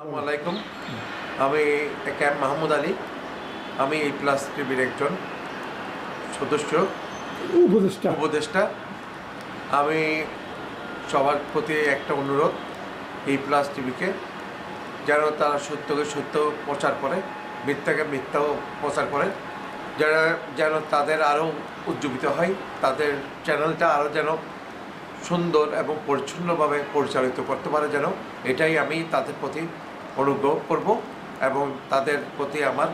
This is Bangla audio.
আসসালামু আলাইকুম আমি ক্যাম মাহমুদ আলী। আমি এই প্লাস টিভির একজন সদস্য উপদেষ্টা। উপদেষ্টা। আমি সবার প্রতি একটা অনুরোধ এই প্লাস টিভিকে যেন তারা সত্যকে সত্য প্রচার করে মিথ্যাকে মিথ্যাও প্রচার করে যারা যেন তাদের আরও উজ্জীবিত হয় তাদের চ্যানেলটা আরও যেন সুন্দর এবং পরিচ্ছন্নভাবে পরিচালিত করতে পারে যেন। এটাই আমি তাদের প্রতি অনুগ্রহ করব এবং তাদের প্রতি আমার